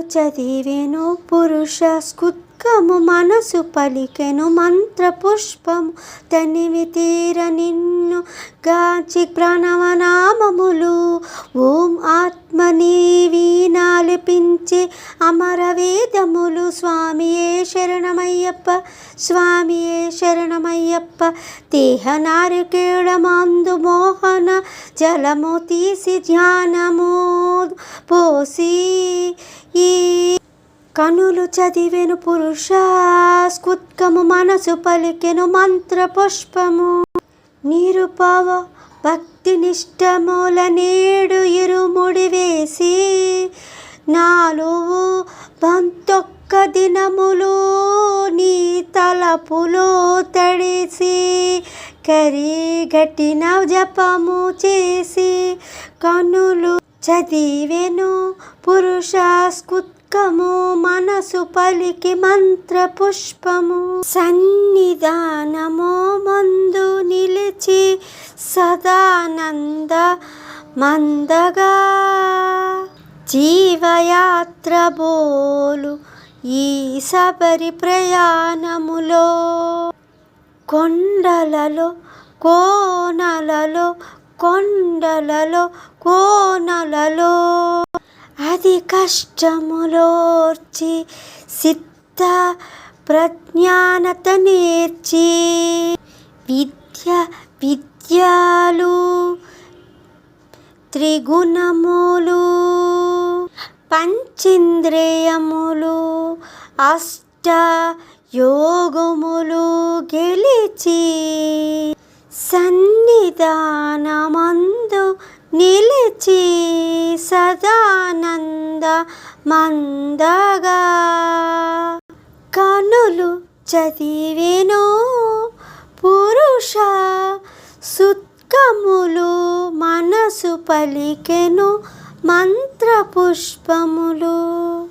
చదివెను పురుష స్కుత్కము మనసు పలికెను మంత్ర పుష్పము తనివి తీర నిన్ను గాచి ప్రణవనామములు. ఓం ఆత్మని వీణాలిపించే అమరవేదములు స్వామియే శరణమయ్యప్ప స్వామియే శరణమయ్యప్ప దేహ నారికేళమందు మోహన జలము తీసి ధ్యానము పోసి. కనులు చదివెను పురుష స్కుత్కము మనసు పలికెను మంత్ర పుష్పము నిరుపవ భక్తి నిష్టమూల నేడు ఇరుముడి వేసి నాలుగు బంతొక్క దినములు నీ తలపులో తడిసి కరిగట్టిన జపము చేసి కనులు చదివెను పురుష దుఃఖము మనసు పలికి మంత్ర పుష్పము సన్నిధానము మందు నిలిచి సదానంద మందగా. జీవయాత్ర బోలు ఈ సబరి ప్రయాణములో. కొండలలో కోనలలో కొండలలో కోనలలో. అది కష్టములోర్చి సిద్ధ ప్రజ్ఞానత నేర్చి విద్య విద్యాలు త్రిగుణములు పంచేంద్రియములు అష్ట యోగములు గెలిచి సన్నిధానమందు నిలిచి సదానంద మందగా. కనులు చదివేను పురుష సుత్కములు మనసు పలికెను మంత్ర పుష్పములు